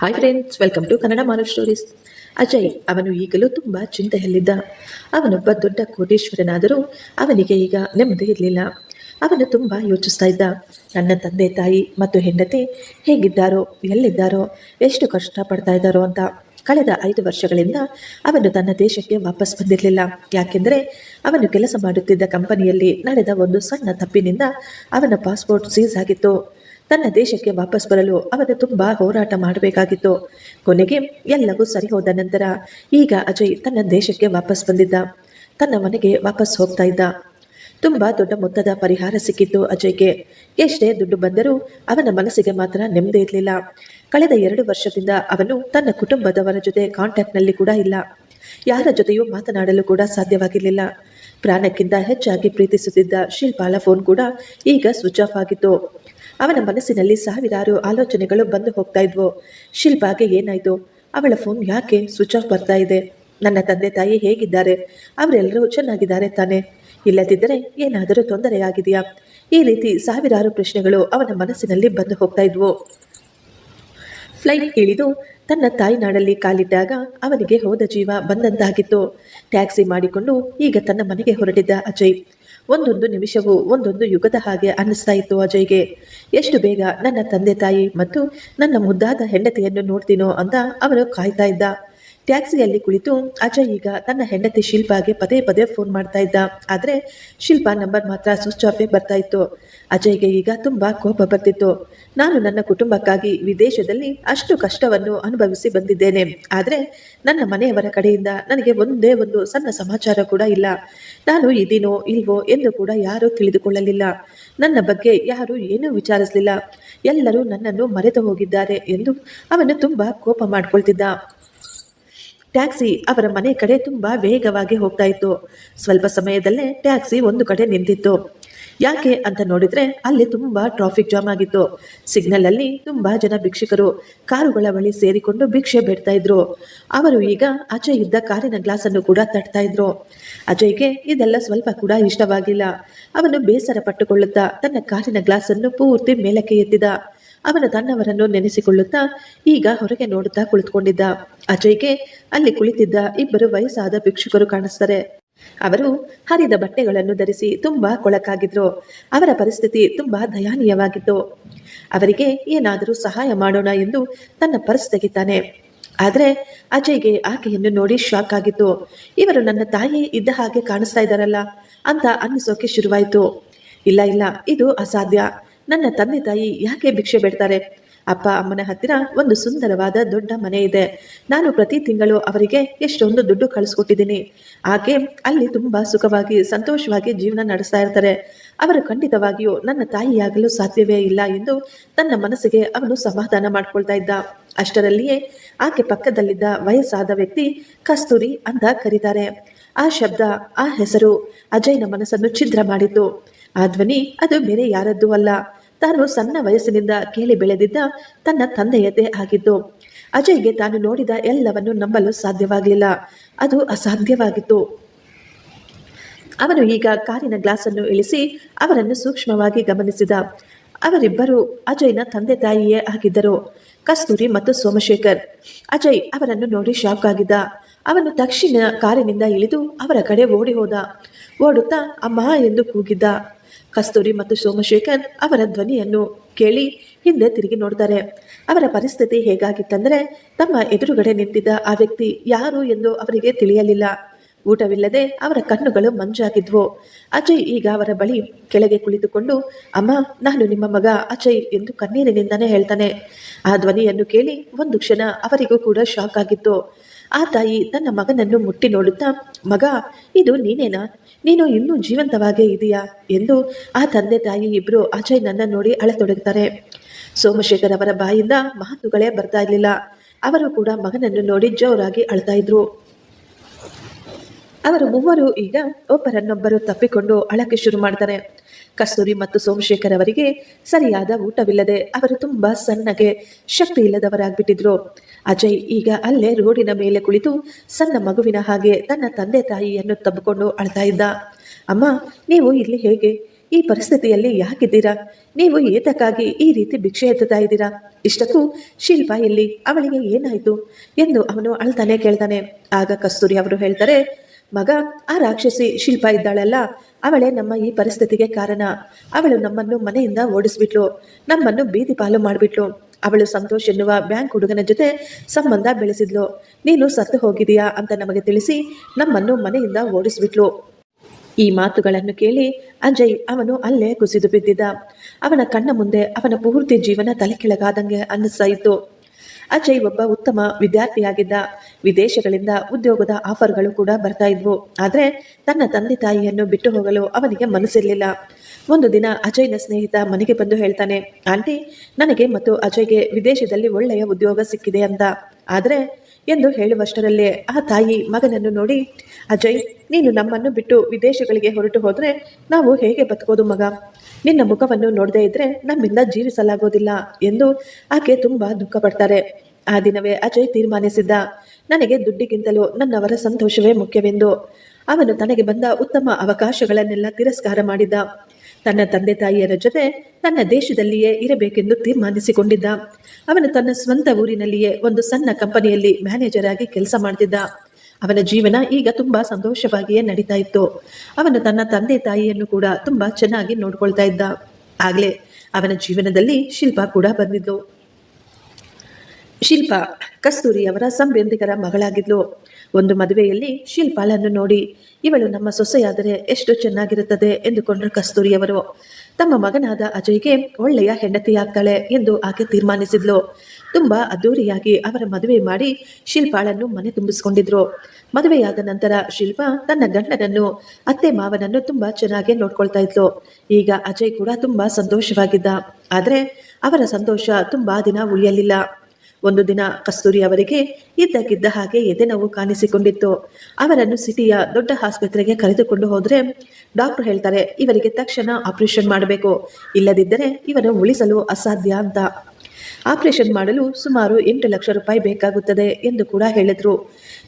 Hi friends welcome to Kannada ಮಾರೋ stories Ajay ಅವನು ಈಗಲೂ ತುಂಬ ಚಿಂತೆಯಲ್ಲಿದ್ದ. ಅವನೊಬ್ಬ ದೊಡ್ಡ ಕೋಟೀಶ್ವರನಾದರೂ ಅವನಿಗೆ ಈಗ ನೆಮ್ಮದಿ ಇರಲಿಲ್ಲ. ಅವನು ತುಂಬ ಯೋಚಿಸ್ತಾ ಇದ್ದ. ನನ್ನ ತಂದೆ ತಾಯಿ ಮತ್ತು ಹೆಂಡತಿ ಹೇಗಿದ್ದಾರೋ, ಎಲ್ಲಿದ್ದಾರೋ, ಎಷ್ಟು ಕಷ್ಟಪಡ್ತಾ ಇದ್ದಾರೋ ಅಂತ ಕಳೆದ ಐದು ವರ್ಷಗಳಿಂದ ಅವನು ತನ್ನ ದೇಶಕ್ಕೆ ವಾಪಸ್ ಬಂದಿರಲಿಲ್ಲ. ಯಾಕೆಂದರೆ ಅವನು ಕೆಲಸ ಮಾಡುತ್ತಿದ್ದ ಕಂಪನಿಯಲ್ಲಿ ನಡೆದ ಒಂದು ಸಣ್ಣ ತಪ್ಪಿನಿಂದ ಅವನ ಪಾಸ್ಪೋರ್ಟ್ ಸೀಸ್ ಆಗಿತ್ತು. ತನ್ನ ದೇಶಕ್ಕೆ ವಾಪಸ್ ಬರಲು ಅವನು ತುಂಬ ಹೋರಾಟ ಮಾಡಬೇಕಾಗಿತ್ತು. ಕೊನೆಗೆ ಎಲ್ಲವೂ ಸರಿ ಹೋದ ನಂತರ ಈಗ ಅಜಯ್ ತನ್ನ ದೇಶಕ್ಕೆ ವಾಪಸ್ ಬಂದಿದ್ದ. ತನ್ನ ಮನೆಗೆ ವಾಪಸ್ ಹೋಗ್ತಾ ಇದ್ದ. ತುಂಬ ದೊಡ್ಡ ಮೊತ್ತದ ಪರಿಹಾರ ಸಿಕ್ಕಿತ್ತು ಅಜಯ್ಗೆ. ಎಷ್ಟೇ ದುಡ್ಡು ಬಂದರೂ ಅವನ ಮನಸ್ಸಿಗೆ ಮಾತ್ರ ನೆಮ್ಮದಿ ಇರಲಿಲ್ಲ. ಕಳೆದ ಎರಡು ವರ್ಷದಿಂದ ಅವನು ತನ್ನ ಕುಟುಂಬದವರ ಜೊತೆ ಕಾಂಟ್ಯಾಕ್ಟ್ನಲ್ಲಿ ಕೂಡ ಇಲ್ಲ. ಯಾರ ಜೊತೆಯೂ ಮಾತನಾಡಲು ಕೂಡ ಸಾಧ್ಯವಾಗಿರಲಿಲ್ಲ. ಪ್ರಾಣಕ್ಕಿಂತ ಹೆಚ್ಚಾಗಿ ಪ್ರೀತಿಸುತ್ತಿದ್ದ ಶಿಲ್ಪಾಲ ಫೋನ್ ಕೂಡ ಈಗ ಸ್ವಿಚ್ ಆಫ್ ಆಗಿತ್ತು. ಅವನ ಮನಸ್ಸಿನಲ್ಲಿ ಸಾವಿರಾರು ಆಲೋಚನೆಗಳು ಬಂದು ಹೋಗ್ತಾ ಇದ್ವು. ಶಿಲ್ಪಾಗೆ ಏನಾಯ್ತು? ಅವಳ ಫೋನ್ ಯಾಕೆ ಸ್ವಿಚ್ ಆಫ್ ಬರ್ತಾ ಇದೆ? ನನ್ನ ತಂದೆ ತಾಯಿ ಹೇಗಿದ್ದಾರೆ? ಅವರೆಲ್ಲರೂ ಚೆನ್ನಾಗಿದ್ದಾರೆ ತಾನೆ. ಇಲ್ಲದಿದ್ದರೆ ಏನಾದರೂ ತೊಂದರೆಯಾಗಿದೆಯಾ ಈ ರೀತಿ ಸಾವಿರಾರು ಪ್ರಶ್ನೆಗಳು ಅವನ ಮನಸ್ಸಿನಲ್ಲಿ ಬಂದು ಹೋಗ್ತಾ ಇದ್ವು. ಫ್ಲೈಟ್ ಇಳಿದು ತನ್ನ ತಾಯಿನಾಡಲ್ಲಿ ಕಾಲಿಟ್ಟಾಗ ಅವನಿಗೆ ಹೋದ ಜೀವ ಬಂದಂತಾಗಿತ್ತು. ಟ್ಯಾಕ್ಸಿ ಮಾಡಿಕೊಂಡು ಈಗ ತನ್ನ ಮನೆಗೆ ಹೊರಟಿದ್ದ ಅಜಯ್. ಒಂದೊಂದು ನಿಮಿಷವೂ ಒಂದೊಂದು ಯುಗದ ಹಾಗೆ ಅನ್ನಿಸ್ತಾ ಇತ್ತು ಅಜಯ್ಗೆ. ಎಷ್ಟು ಬೇಗ ನನ್ನ ತಂದೆ ತಾಯಿ ಮತ್ತು ನನ್ನ ಮುದ್ದಾದ ಹೆಂಡತಿಯನ್ನು ನೋಡ್ತೀನೋ ಅಂತ ಅವನು ಕಾಯ್ತಾ ಇದ್ದ. ಟ್ಯಾಕ್ಸಿಯಲ್ಲಿ ಕುಳಿತು ಅಜಯ್ ಈಗ ತನ್ನ ಹೆಂಡತಿ ಶಿಲ್ಪಾಗೆ ಪದೇ ಪದೇ ಫೋನ್ ಮಾಡ್ತಾ ಇದ್ದ. ಆದರೆ ಶಿಲ್ಪಾ ನಂಬರ್ ಮಾತ್ರ ಸ್ವಿಚ್ ಆಫೇ ಬರ್ತಾ ಇತ್ತು. ಅಜಯ್ಗೆ ಈಗ ತುಂಬ ಕೋಪ ಬರ್ತಿತ್ತು. ನಾನು ನನ್ನ ಕುಟುಂಬಕ್ಕಾಗಿ ವಿದೇಶದಲ್ಲಿ ಅಷ್ಟು ಕಷ್ಟವನ್ನು ಅನುಭವಿಸಿ ಬಂದಿದ್ದೇನೆ. ಆದರೆ ನನ್ನ ಮನೆಯವರ ಕಡೆಯಿಂದ ನನಗೆ ಒಂದೇ ಒಂದು ಸಣ್ಣ ಸಮಾಚಾರ ಕೂಡ ಇಲ್ಲ. ನಾನು ಇದೀನೋ ಇಲ್ವೋ ಎಂದು ಕೂಡ ಯಾರೂ ತಿಳಿದುಕೊಳ್ಳಲಿಲ್ಲ. ನನ್ನ ಬಗ್ಗೆ ಯಾರೂ ಏನೂ ವಿಚಾರಿಸಲಿಲ್ಲ. ಎಲ್ಲರೂ ನನ್ನನ್ನು ಮರೆತು ಹೋಗಿದ್ದಾರೆ ಎಂದು ಅವನು ತುಂಬ ಕೋಪ ಮಾಡ್ಕೊಳ್ತಿದ್ದ. ಟ್ಯಾಕ್ಸಿ ಅವರ ಮನೆ ಕಡೆ ತುಂಬಾ ವೇಗವಾಗಿ ಹೋಗ್ತಾ ಇತ್ತು. ಸ್ವಲ್ಪ ಸಮಯದಲ್ಲೇ ಟ್ಯಾಕ್ಸಿ ಒಂದು ಕಡೆ ನಿಂತಿತ್ತು. ಯಾಕೆ ಅಂತ ನೋಡಿದ್ರೆ ಅಲ್ಲಿ ತುಂಬಾ ಟ್ರಾಫಿಕ್ ಜಾಮ್ ಆಗಿತ್ತು. ಸಿಗ್ನಲ್ ಅಲ್ಲಿ ತುಂಬಾ ಜನ ಭಿಕ್ಷಕರು ಕಾರುಗಳ ಬಳಿ ಸೇರಿಕೊಂಡು ಭಿಕ್ಷೆ ಬೇಡ್ತಾ ಇದ್ರು. ಅವರು ಈಗ ಅಜಯ್ ಇದ್ದ ಕಾರಿನ ಗ್ಲಾಸ್ ಅನ್ನು ಕೂಡ ತಟ್ತಾ ಇದ್ರು. ಅಜಯ್ಗೆ ಇದೆಲ್ಲ ಸ್ವಲ್ಪ ಕೂಡ ಇಷ್ಟವಾಗಿಲ್ಲ. ಅವನು ಬೇಸರ ಪಟ್ಟುಕೊಳ್ಳುತ್ತಾ ತನ್ನ ಕಾರಿನ ಗ್ಲಾಸ್ ಅನ್ನು ಪೂರ್ತಿ ಮೇಲಕ್ಕೆ ಎತ್ತಿದ. ಅವನ ತನ್ನವರನ್ನು ನೆನೆಸಿಕೊಳ್ಳುತ್ತಾ ಈಗ ಹೊರಗೆ ನೋಡುತ್ತಾ ಕುಳಿತುಕೊಂಡಿದ್ದ. ಅಜಯ್ಗೆ ಅಲ್ಲಿ ಕುಳಿತಿದ್ದ ಇಬ್ಬರು ವಯಸ್ಸಾದ ಭಿಕ್ಷುಕರು ಕಾಣಿಸ್ತಾರೆ. ಅವರು ಹರಿದ ಬಟ್ಟೆಗಳನ್ನು ಧರಿಸಿ ತುಂಬಾ ಕೊಳಕಾಗಿದ್ರು. ಅವರ ಪರಿಸ್ಥಿತಿ ತುಂಬಾ ದಯಾನೀಯವಾಗಿತ್ತು. ಅವರಿಗೆ ಏನಾದರೂ ಸಹಾಯ ಮಾಡೋಣ ಎಂದು ತನ್ನ ಪರ್ಸ್ ತೆಗಿತಾನೆ. ಆದರೆ ಅಜಯ್ಗೆ ಆಕೆಯನ್ನು ನೋಡಿ ಶಾಕ್ ಆಗಿತ್ತು. ಇವರು ನನ್ನ ತಾಯಿ ಇದ್ದ ಹಾಗೆ ಕಾಣಿಸ್ತಾ ಇದ್ದಾರಲ್ಲ ಅಂತ ಅನ್ನಿಸೋಕೆ ಶುರುವಾಯಿತು. ಇಲ್ಲ ಇಲ್ಲ, ಇದು ಅಸಾಧ್ಯ. ನನ್ನ ತಂದೆ ತಾಯಿ ಯಾಕೆ ಭಿಕ್ಷೆ ಬೇಡ್ತಾರೆ? ಅಪ್ಪ ಅಮ್ಮನ ಹತ್ತಿರ ಒಂದು ಸುಂದರವಾದ ದೊಡ್ಡ ಮನೆ ಇದೆ. ನಾನು ಪ್ರತಿ ತಿಂಗಳು ಅವರಿಗೆ ಎಷ್ಟೊಂದು ದುಡ್ಡು ಕಳಿಸ್ಕೊಟ್ಟಿದ್ದೀನಿ. ಆಕೆ ಅಲ್ಲಿ ತುಂಬಾ ಸುಖವಾಗಿ, ಸಂತೋಷವಾಗಿ ಜೀವನ ನಡೆಸ್ತಾ ಇರ್ತಾರೆ. ಅವರು ಖಂಡಿತವಾಗಿಯೂ ನನ್ನ ತಾಯಿಯಾಗಲು ಸಾಧ್ಯವೇ ಇಲ್ಲ ಎಂದು ತನ್ನ ಮನಸ್ಸಿಗೆ ಅವನು ಸಮಾಧಾನ ಮಾಡ್ಕೊಳ್ತಾ ಇದ್ದ. ಅಷ್ಟರಲ್ಲಿಯೇ ಆಕೆ ಪಕ್ಕದಲ್ಲಿದ್ದ ವಯಸ್ಸಾದ ವ್ಯಕ್ತಿ ಕಸ್ತೂರಿ ಅಂತ ಕರೀತಾರೆ. ಆ ಶಬ್ದ, ಆ ಹೆಸರು ಅಜಯ್ನ ಮನಸ್ಸನ್ನು ಛಿದ್ರ ಮಾಡಿತು ಆ ಧ್ವನಿ ಅದು ಬೇರೆ ಯಾರದ್ದೂ ಅಲ್ಲ. ತಾನು ಸಣ್ಣ ವಯಸ್ಸಿನಿಂದ ಕೇಳಿ ಬೆಳೆದಿದ್ದ ತನ್ನ ತಂದೆಯದೇ ಆಗಿದ್ದು ಅಜಯ್ಗೆ ತಾನು ನೋಡಿದ ಎಲ್ಲವನ್ನು ನಂಬಲು ಸಾಧ್ಯವಾಗಲಿಲ್ಲ. ಅದು ಅಸಾಧ್ಯವಾಗಿತ್ತು. ಅವನು ಈಗ ಕಾರಿನ ಗ್ಲಾಸನ್ನು ಇಳಿಸಿ ಅವರನ್ನು ಸೂಕ್ಷ್ಮವಾಗಿ ಗಮನಿಸಿದ. ಅವರಿಬ್ಬರು ಅಜಯ್ನ ತಂದೆ ತಾಯಿಯೇ ಆಗಿದ್ದರು. ಕಸ್ತೂರಿ ಮತ್ತು ಸೋಮಶೇಖರ್. ಅಜಯ್ ಅವರನ್ನು ನೋಡಿ ಶಾಕ್ ಆಗಿದ್ದ. ಅವನು ತಕ್ಷಣ ಕಾರಿನಿಂದ ಇಳಿದು ಅವರ ಕಡೆ ಓಡಿ ಹೋದ. ಓಡುತ್ತಾ, ಅಮ್ಮ ಎಂದು ಕೂಗಿದ್ದ. ಕಸ್ತೂರಿ ಮತ್ತು ಸೋಮಶೇಖರ್ ಅವರ ಧ್ವನಿಯನ್ನು ಕೇಳಿ ಹಿಂದೆ ತಿರುಗಿ ನೋಡ್ತಾರೆ. ಅವರ ಪರಿಸ್ಥಿತಿ ಹೇಗಾಗಿತ್ತಂದ್ರೆ ತಮ್ಮ ಎದುರುಗಡೆ ನಿಂತಿದ್ದ ಆ ವ್ಯಕ್ತಿ ಯಾರು ಎಂದು ಅವರಿಗೆ ತಿಳಿಯಲಿಲ್ಲ. ಊಟವಿಲ್ಲದೆ ಅವರ ಕಣ್ಣುಗಳು ಮಂಜಾಗಿದ್ವು. ಅಜಯ್ ಈಗ ಅವರ ಬಳಿ ಕೆಳಗೆ ಕುಳಿತುಕೊಂಡು, ಅಮ್ಮ, ನಾನು ನಿಮ್ಮ ಮಗ ಅಜಯ್ ಎಂದು ಕಣ್ಣೀರಿನಿಂದನೇ ಹೇಳ್ತಾನೆ. ಆ ಧ್ವನಿಯನ್ನು ಕೇಳಿ ಒಂದು ಕ್ಷಣ ಅವರಿಗೂ ಕೂಡ ಶಾಕ್ ಆಗಿತ್ತು. ಆ ತಾಯಿ ತನ್ನ ಮಗನನ್ನು ಮುಟ್ಟಿ ನೋಡುತ್ತಾ, ಮಗ, ಇದು ನೀನೇನಾ? ನೀನು ಇನ್ನೂ ಜೀವಂತವಾಗೇ ಇದೆಯಾ? ಎಂದು ಆ ತಂದೆ ತಾಯಿ ಇಬ್ಬರು ಅಜಯ್ ನನ್ನ ನೋಡಿ ಅಳತೊಡಗುತ್ತಾರೆ. ಸೋಮಶೇಖರ್ ಅವರ ಬಾಯಿಂದ ಮಾತುಗಳೇ ಬರ್ತಾ ಇರಲಿಲ್ಲ. ಅವರು ಕೂಡ ಮಗನನ್ನು ನೋಡಿ ಜೋರಾಗಿ ಅಳ್ತಾ ಇದ್ರು. ಅವರು ಮೂವರು ಈಗ ಒಬ್ಬರನ್ನೊಬ್ಬರು ತಪ್ಪಿಕೊಂಡು ಅಳಕ್ಕೆ ಶುರು ಮಾಡ್ತಾರೆ. ಕಸ್ತೂರಿ ಮತ್ತು ಸೋಮಶೇಖರ್ ಅವರಿಗೆ ಸರಿಯಾದ ಊಟವಿಲ್ಲದೆ ಅವರು ತುಂಬಾ ಸಣ್ಣಗೆ ಶಕ್ತಿ ಇಲ್ಲದವರಾಗ್ಬಿಟ್ಟಿದ್ರು. ಅಜಯ್ ಈಗ ಅಲ್ಲೇ ರೋಡಿನ ಮೇಲೆ ಕುಳಿತು ಸಣ್ಣ ಮಗುವಿನ ಹಾಗೆ ತನ್ನ ತಂದೆ ತಾಯಿಯನ್ನು ತಬ್ಬಿಕೊಂಡು ಅಳ್ತಾ ಇದ್ದ. ಅಮ್ಮ, ನೀವು ಇಲ್ಲಿ ಹೇಗೆ? ಈ ಪರಿಸ್ಥಿತಿಯಲ್ಲಿ ಯಾಕಿದ್ದೀರಾ? ನೀವು ಏತಕ್ಕಾಗಿ ಈ ರೀತಿ ಭಿಕ್ಷೆ ಎತ್ತುತ್ತಾ ಇದ್ದೀರಾ? ಇಷ್ಟಕ್ಕೂ ಶಿಲ್ಪ ಇಲ್ಲಿ, ಅವಳಿಗೆ ಏನಾಯಿತು? ಎಂದು ಅವನು ಅಳ್ತಾನೆ ಕೇಳ್ತಾನೆ. ಆಗ ಕಸ್ತೂರಿ ಅವರು ಹೇಳ್ತಾರೆ ಮಗ, ಆ ರಾಕ್ಷಸಿ ಶಿಲ್ಪ ಇದ್ದಾಳಲ್ಲ, ಅವಳೇ ನಮ್ಮ ಈ ಪರಿಸ್ಥಿತಿಗೆ ಕಾರಣ. ಅವಳು ನಮ್ಮನ್ನು ಮನೆಯಿಂದ ಓಡಿಸ್ಬಿಟ್ಲು, ನಮ್ಮನ್ನು ಬೀದಿ ಪಾಲು ಮಾಡಿಬಿಟ್ಲು. ಅವಳು ಸಂತೋಷ್ ಎನ್ನುವ ಬ್ಯಾಂಕ್ ಹುಡುಗನ ಜೊತೆ ಸಂಬಂಧ ಬೆಳೆಸಿದ್ಲು. ನೀನು ಸತ್ತು ಹೋಗಿದೀಯಾ ಅಂತ ನಮಗೆ ತಿಳಿಸಿ ನಮ್ಮನ್ನು ಮನೆಯಿಂದ ಓಡಿಸ್ಬಿಟ್ಲು. ಈ ಮಾತುಗಳನ್ನು ಕೇಳಿ ಅಜಯ್ ಅವನು ಅಲ್ಲೇ ಕುಸಿದು ಬಿದ್ದಿದ್ದ. ಅವನ ಕಣ್ಣ ಮುಂದೆ ಅವನ ಪೂರ್ತಿ ಜೀವನ ತಲೆ ಕೆಳಗಾದಂಗೆ ಅನ್ನಿಸ್ತಾ ಇತ್ತು. ಅಜಯ್ ಒಬ್ಬ ಉತ್ತಮ ವಿದ್ಯಾರ್ಥಿಯಾಗಿದ್ದ ವಿದೇಶಗಳಿಂದ ಉದ್ಯೋಗದ ಆಫರ್ಗಳು ಕೂಡ ಬರ್ತಾ ಇದ್ವು. ಆದರೆ ತನ್ನ ತಂದೆ ತಾಯಿಯನ್ನು ಬಿಟ್ಟು ಹೋಗಲು ಅವನಿಗೆ ಮನಸ್ಸಿರಲಿಲ್ಲ. ಒಂದು ದಿನ ಅಜಯ್ನ ಸ್ನೇಹಿತ ಮನೆಗೆ ಬಂದು ಹೇಳ್ತಾನೆ, ಆಂಟಿ, ನನಗೆ ಮತ್ತು ಅಜಯ್ಗೆ ವಿದೇಶದಲ್ಲಿ ಒಳ್ಳೆಯ ಉದ್ಯೋಗ ಸಿಕ್ಕಿದೆ ಅಂತ. ಆದರೆ ಎಂದು ಹೇಳುವಷ್ಟರಲ್ಲೇ ಆ ತಾಯಿ ಮಗನನ್ನು ನೋಡಿ, ಅಜಯ್, ನೀನು ನಮ್ಮನ್ನು ಬಿಟ್ಟು ವಿದೇಶಗಳಿಗೆ ಹೊರಟು ಹೋದರೆ ನಾವು ಹೇಗೆ ಬದುಕೋದು ಮಗ? ನಿನ್ನ ಮುಖವನ್ನು ನೋಡದೇ ಇದ್ರೆ ನಮ್ಮಿಂದ ಜೀವಿಸಲಾಗೋದಿಲ್ಲ ಎಂದು ಆಕೆ ತುಂಬಾ ದುಃಖ ಪಡ್ತಾರೆ. ಆ ದಿನವೇ ಅಜಯ್ ತೀರ್ಮಾನಿಸಿದ್ದ, ನನಗೆ ದುಡ್ಡಿಗಿಂತಲೂ ನನ್ನವರ ಸಂತೋಷವೇ ಮುಖ್ಯವೆಂದು. ಅವನು ತನಗೆ ಬಂದ ಉತ್ತಮ ಅವಕಾಶಗಳನ್ನೆಲ್ಲ ತಿರಸ್ಕಾರ ಮಾಡಿದ್ದ. ತನ್ನ ತಂದೆ ತಾಯಿಯರ ಜೊತೆ ತನ್ನ ದೇಶದಲ್ಲಿಯೇ ಇರಬೇಕೆಂದು ತೀರ್ಮಾನಿಸಿಕೊಂಡಿದ್ದ. ಅವನು ತನ್ನ ಸ್ವಂತ ಊರಿನಲ್ಲಿಯೇ ಒಂದು ಸಣ್ಣ ಕಂಪನಿಯಲ್ಲಿ ಮ್ಯಾನೇಜರ್ ಆಗಿ ಕೆಲಸ ಮಾಡ್ತಿದ್ದ. ಅವನ ಜೀವನ ಈಗ ತುಂಬಾ ಸಂತೋಷವಾಗಿಯೇ ನಡೀತಾ ಇತ್ತು. ಅವನು ತನ್ನ ತಂದೆ ತಾಯಿಯನ್ನು ಕೂಡ ತುಂಬಾ ಚೆನ್ನಾಗಿ ನೋಡ್ಕೊಳ್ತಾ ಇದ್ದ. ಆಗ್ಲೇ ಅವನ ಜೀವನದಲ್ಲಿ ಶಿಲ್ಪ ಕೂಡ ಬಂದಿದ್ದು. ಶಿಲ್ಪ ಕಸ್ತೂರಿ ಅವರ ಸಂಬಂಧಿಕರ ಮಗಳಾಗಿದ್ಲು. ಒಂದು ಮದುವೆಯಲ್ಲಿ ಶಿಲ್ಪಾಲನ್ನು ನೋಡಿ, ಇವಳು ನಮ್ಮ ಸೊಸೆಯಾದರೆ ಎಷ್ಟು ಚೆನ್ನಾಗಿರುತ್ತದೆ ಎಂದುಕೊಂಡರು ಕಸ್ತೂರಿಯವರು. ತಮ್ಮ ಮಗನಾದ ಅಜಯ್ಗೆ ಒಳ್ಳೆಯ ಹೆಂಡತಿಯಾಗ್ತಾಳೆ ಎಂದು ಆಕೆ ತೀರ್ಮಾನಿಸಿದ್ಲು. ತುಂಬಾ ಅದ್ದೂರಿಯಾಗಿ ಅವರ ಮದುವೆ ಮಾಡಿ ಶಿಲ್ಪಾಳನ್ನು ಮನೆ ತುಂಬಿಸಿಕೊಂಡಿದ್ರು. ಮದುವೆಯಾದ ನಂತರ ಶಿಲ್ಪಾ ತನ್ನ ಗಂಡನನ್ನು, ಅತ್ತೆ ಮಾವನನ್ನು ತುಂಬಾ ಚೆನ್ನಾಗಿ ನೋಡ್ಕೊಳ್ತಾ ಇದ್ಲು. ಈಗ ಅಜಯ್ ಕೂಡ ತುಂಬಾ ಸಂತೋಷವಾಗಿದ್ದ. ಆದರೆ ಅವರ ಸಂತೋಷ ತುಂಬಾ ದಿನ ಉಳಿಯಲಿಲ್ಲ. ಒಂದು ದಿನ ಕಸ್ತೂರಿ ಅವರಿಗೆ ಇದ್ದಕ್ಕಿದ್ದ ಹಾಗೆ ಎದೆನೋವು ಕಾಣಿಸಿಕೊಂಡಿತ್ತು. ಅವರನ್ನು ಸಿಟಿಯ ದೊಡ್ಡ ಆಸ್ಪತ್ರೆಗೆ ಕರೆದುಕೊಂಡು ಹೋದರೆ ಡಾಕ್ಟರ್ ಹೇಳ್ತಾರೆ, ಇವರಿಗೆ ತಕ್ಷಣ ಆಪರೇಷನ್ ಮಾಡಬೇಕು. ಇಲ್ಲದಿದ್ದರೆ ಇವರು ಉಳಿಸಲು ಅಸಾಧ್ಯ ಅಂತ. ಆಪರೇಷನ್ ಮಾಡಲು ಸುಮಾರು ಎಂಟು ಲಕ್ಷ ರೂಪಾಯಿ ಬೇಕಾಗುತ್ತದೆ ಎಂದು ಕೂಡ ಹೇಳಿದರು.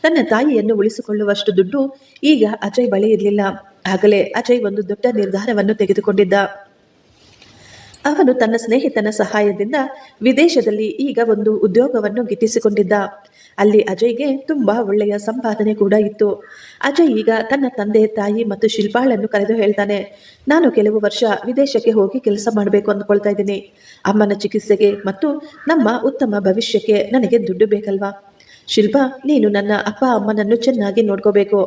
ತನ್ನ ತಾಯಿಯನ್ನು ಉಳಿಸಿಕೊಳ್ಳುವಷ್ಟು ದುಡ್ಡು ಈಗ ಅಜಯ್ ಬಳಿ ಇರಲಿಲ್ಲ. ಆಗಲೇ ಅಜಯ್ ಒಂದು ದೊಡ್ಡ ನಿರ್ಧಾರವನ್ನು ತೆಗೆದುಕೊಂಡಿದ್ದ. ಅವನು ತನ್ನ ಸ್ನೇಹಿತನ ಸಹಾಯದಿಂದ ವಿದೇಶದಲ್ಲಿ ಈಗ ಒಂದು ಉದ್ಯೋಗವನ್ನು ಗಿಟ್ಟಿಸಿಕೊಂಡಿದ್ದ. ಅಲ್ಲಿ ಅಜಯ್ಗೆ ತುಂಬಾ ಒಳ್ಳೆಯ ಸಂಪಾದನೆ ಕೂಡ ಇತ್ತು. ಅಜಯ್ ಈಗ ತನ್ನ ತಂದೆ, ತಾಯಿ ಮತ್ತು ಶಿಲ್ಪಾಳನ್ನು ಕರೆದು ಹೇಳ್ತಾನೆ, ನಾನು ಕೆಲವು ವರ್ಷ ವಿದೇಶಕ್ಕೆ ಹೋಗಿ ಕೆಲಸ ಮಾಡಬೇಕು ಅಂದ್ಕೊಳ್ತಾ ಇದ್ದೀನಿ. ಅಮ್ಮನ ಚಿಕಿತ್ಸೆಗೆ ಮತ್ತು ನಮ್ಮ ಉತ್ತಮ ಭವಿಷ್ಯಕ್ಕೆ ನನಗೆ ದುಡ್ಡು ಬೇಕಲ್ವಾ? ಶಿಲ್ಪ, ನೀನು ನನ್ನ ಅಪ್ಪ ಅಮ್ಮನನ್ನು ಚೆನ್ನಾಗಿ ನೋಡ್ಕೋಬೇಕು.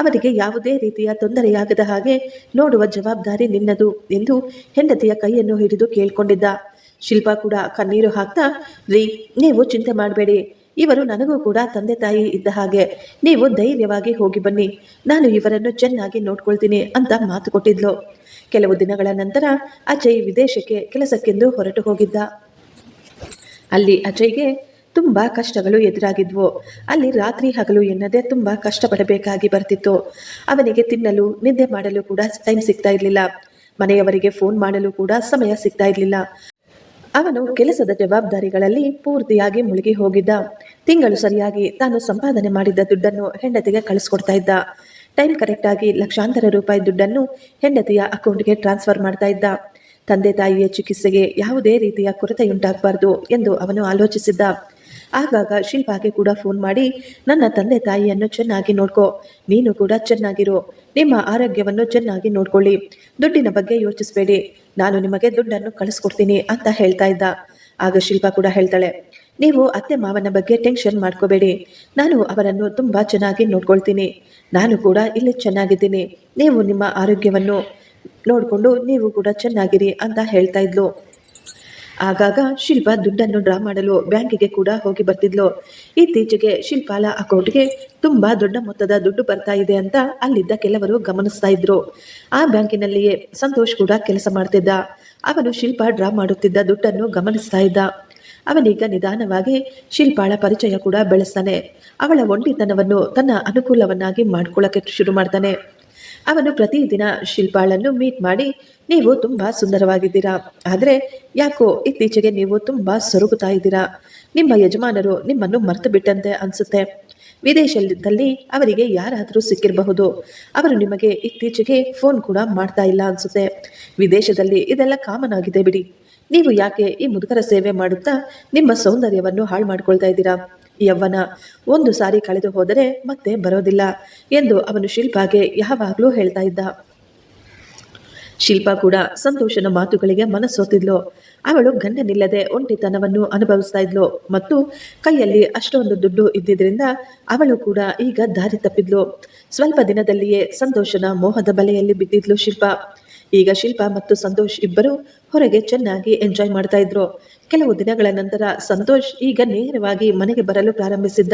ಅವರಿಗೆ ಯಾವುದೇ ರೀತಿಯ ತೊಂದರೆಯಾಗದ ಹಾಗೆ ನೋಡುವ ಜವಾಬ್ದಾರಿ ನಿನ್ನದು ಎಂದು ಹೆಂಡತಿಯ ಕೈಯನ್ನು ಹಿಡಿದು ಕೇಳ್ಕೊಂಡಿದ್ದ. ಶಿಲ್ಪ ಕೂಡ ಕಣ್ಣೀರು ಹಾಕ್ತಾ, ರೀ, ನೀವು ಚಿಂತೆ ಮಾಡಬೇಡಿ. ಇವರು ನನಗೂ ಕೂಡ ತಂದೆ ತಾಯಿ ಇದ್ದ ಹಾಗೆ. ನೀವು ಧೈರ್ಯವಾಗಿ ಹೋಗಿ ಬನ್ನಿ. ನಾನು ಇವರನ್ನು ಚೆನ್ನಾಗಿ ನೋಡ್ಕೊಳ್ತೀನಿ ಅಂತ ಮಾತು ಕೊಟ್ಟಿದ್ಲು. ಕೆಲವು ದಿನಗಳ ನಂತರ ಅಜಯ್ ವಿದೇಶಕ್ಕೆ ಕೆಲಸಕ್ಕೆಂದು ಹೊರಟು ಹೋಗಿದ್ದ. ಅಲ್ಲಿ ಅಜಯ್ಗೆ ತುಂಬ ಕಷ್ಟಗಳು ಎದುರಾಗಿದ್ವು. ಅಲ್ಲಿ ರಾತ್ರಿ ಹಗಲು ಎನ್ನದೇ ತುಂಬ ಕಷ್ಟಪಡಬೇಕಾಗಿ ಬರ್ತಿತ್ತು. ಅವನಿಗೆ ತಿನ್ನಲು, ನಿದ್ದೆ ಮಾಡಲು ಕೂಡ ಟೈಮ್ ಸಿಗ್ತಾ ಇರಲಿಲ್ಲ. ಮನೆಯವರಿಗೆ ಫೋನ್ ಮಾಡಲು ಕೂಡ ಸಮಯ ಸಿಗ್ತಾ ಇರಲಿಲ್ಲ. ಅವನು ಕೆಲಸದ ಜವಾಬ್ದಾರಿಗಳಲ್ಲಿ ಪೂರ್ತಿಯಾಗಿ ಮುಳುಗಿ ಹೋಗಿದ್ದ. ತಿಂಗಳು ಸರಿಯಾಗಿ ತಾನು ಸಂಪಾದನೆ ಮಾಡಿದ್ದ ದುಡ್ಡನ್ನು ಹೆಂಡತಿಗೆ ಕಳಿಸ್ಕೊಡ್ತಾ ಇದ್ದ. ಟೈಮ್ ಕರೆಕ್ಟಾಗಿ ಲಕ್ಷಾಂತರ ರೂಪಾಯಿ ದುಡ್ಡನ್ನು ಹೆಂಡತಿಯ ಅಕೌಂಟ್ಗೆ ಟ್ರಾನ್ಸ್ಫರ್ ಮಾಡ್ತಾ ಇದ್ದ. ತಂದೆ ತಾಯಿಯ ಚಿಕಿತ್ಸೆಗೆ ಯಾವುದೇ ರೀತಿಯ ಕೊರತೆಯುಂಟಾಗಬಾರ್ದು ಎಂದು ಅವನು ಆಲೋಚಿಸಿದ್ದ. ಆಗಾಗ ಶಿಲ್ಪಾಗೆ ಕೂಡ ಫೋನ್ ಮಾಡಿ, ನನ್ನ ತಂದೆ ತಾಯಿಯನ್ನು ಚೆನ್ನಾಗಿ ನೋಡ್ಕೋ, ನೀನು ಕೂಡ ಚೆನ್ನಾಗಿರು. ನಿಮ್ಮ ಆರೋಗ್ಯವನ್ನು ಚೆನ್ನಾಗಿ ನೋಡ್ಕೊಳ್ಳಿ. ದುಡ್ಡಿನ ಬಗ್ಗೆ ಯೋಚಿಸಬೇಡಿ. ನಾನು ನಿಮಗೆ ದುಡ್ಡನ್ನು ಕಳಿಸ್ಕೊಡ್ತೀನಿ ಅಂತ ಹೇಳ್ತಾ ಇದ್ದ. ಆಗ ಶಿಲ್ಪಾ ಕೂಡ ಹೇಳ್ತಾಳೆ, ನೀವು ಅತ್ತೆ ಮಾವನ ಬಗ್ಗೆ ಟೆನ್ಷನ್ ಮಾಡ್ಕೋಬೇಡಿ. ನಾನು ಅವರನ್ನು ತುಂಬ ಚೆನ್ನಾಗಿ ನೋಡ್ಕೊಳ್ತೀನಿ. ನಾನು ಕೂಡ ಇಲ್ಲಿ ಚೆನ್ನಾಗಿದ್ದೀನಿ. ನೀವು ನಿಮ್ಮ ಆರೋಗ್ಯವನ್ನು ನೋಡಿಕೊಂಡು ನೀವು ಕೂಡ ಚೆನ್ನಾಗಿರಿ ಅಂತ ಹೇಳ್ತಾ ಇದ್ಲು. ಆಗಾಗ ಶಿಲ್ಪಾ ದುಡ್ಡನ್ನು ಡ್ರಾ ಮಾಡಲು ಬ್ಯಾಂಕಿಗೆ ಕೂಡ ಹೋಗಿ ಬರ್ತಿದ್ಲು. ಇತ್ತೀಚೆಗೆ ಶಿಲ್ಪಾಲ ಅಕೌಂಟ್ಗೆ ತುಂಬಾ ದೊಡ್ಡ ಮೊತ್ತದ ದುಡ್ಡು ಬರ್ತಾ ಇದೆ ಅಂತ ಅಲ್ಲಿದ್ದ ಕೆಲವರು ಗಮನಿಸ್ತಾ ಇದ್ರು. ಆ ಬ್ಯಾಂಕಿನಲ್ಲಿಯೇ ಸಂತೋಷ್ ಕೂಡ ಕೆಲಸ ಮಾಡ್ತಿದ್ದ. ಅವನು ಶಿಲ್ಪ ಡ್ರಾ ಮಾಡುತ್ತಿದ್ದ ದುಡ್ಡನ್ನು ಗಮನಿಸ್ತಾ ಇದ್ದ. ಅವನೀಗ ನಿಧಾನವಾಗಿ ಶಿಲ್ಪಾಳ ಪರಿಚಯ ಕೂಡ ಬೆಳೆಸ್ತಾನೆ. ಅವಳ ಒಂಟಿತನವನ್ನು ತನ್ನ ಅನುಕೂಲವನ್ನಾಗಿ ಮಾಡ್ಕೊಳ್ಳೋಕೆ ಶುರು ಮಾಡ್ತಾನೆ. ಅವನು ಪ್ರತಿದಿನ ಶಿಲ್ಪಾಳನ್ನು ಮೀಟ್ ಮಾಡಿ, ನೀವು ತುಂಬ ಸುಂದರವಾಗಿದ್ದೀರಾ. ಆದರೆ ಯಾಕೋ ಇತ್ತೀಚೆಗೆ ನೀವು ತುಂಬ ಸೊರಗುತ್ತಾ ಇದ್ದೀರಾ. ನಿಮ್ಮ ಯಜಮಾನರು ನಿಮ್ಮನ್ನು ಮರೆತು ಬಿಟ್ಟಂತೆ ಅನಿಸುತ್ತೆ. ವಿದೇಶದಲ್ಲಿ ಅವರಿಗೆ ಯಾರಾದರೂ ಸಿಕ್ಕಿರಬಹುದು. ಅವರು ನಿಮಗೆ ಇತ್ತೀಚೆಗೆ ಫೋನ್ ಕೂಡ ಮಾಡ್ತಾ ಇಲ್ಲ ಅನಿಸುತ್ತೆ. ವಿದೇಶದಲ್ಲಿ ಇದೆಲ್ಲ ಕಾಮನ್ ಆಗಿದೆ ಬಿಡಿ. ನೀವು ಯಾಕೆ ಈ ಮುದುಕರ ಸೇವೆ ಮಾಡುತ್ತಾ ನಿಮ್ಮ ಸೌಂದರ್ಯವನ್ನು ಹಾಳು ಮಾಡ್ಕೊಳ್ತಾ ಇದ್ದೀರಾ? ಯವ್ವನ ಒಂದು ಸಾರಿ ಕಳೆದು ಹೋದರೆ ಮತ್ತೆ ಬರೋದಿಲ್ಲ ಎಂದು ಅವನು ಶಿಲ್ಪಾಗೆ ಯಾವಾಗಲೂ ಹೇಳ್ತಾ ಇದ್ದ. ಶಿಲ್ಪಾ ಕೂಡ ಸಂತೋಷನ ಮಾತುಗಳಿಗೆ ಮನಸ್ಸೋತಿದ್ಲು. ಅವಳು ಗಂಡನಿಲ್ಲದೆ ಒಂಟಿತನವನ್ನು ಅನುಭವಿಸ್ತಾ ಇದ್ಲು ಮತ್ತು ಕೈಯಲ್ಲಿ ಅಷ್ಟೊಂದು ದುಡ್ಡು ಇದ್ದಿದ್ದರಿಂದ ಅವಳು ಕೂಡ ಈಗ ದಾರಿ ತಪ್ಪಿದ್ಲು. ಸ್ವಲ್ಪ ದಿನದಲ್ಲಿಯೇ ಸಂತೋಷನ ಮೋಹದ ಬಲೆಯಲ್ಲಿ ಬಿದ್ದಿದ್ಲು ಶಿಲ್ಪಾ. ಈಗ ಶಿಲ್ಪಾ ಮತ್ತು ಸಂತೋಷ್ ಇಬ್ಬರು ಹೊರಗೆ ಚೆನ್ನಾಗಿ ಎಂಜಾಯ್ ಮಾಡ್ತಾ ಇದ್ರು. ಕೆಲವು ದಿನಗಳ ನಂತರ ಸಂತೋಷ್ ಈಗ ನೇರವಾಗಿ ಮನೆಗೆ ಬರಲು ಪ್ರಾರಂಭಿಸಿದ್ದ.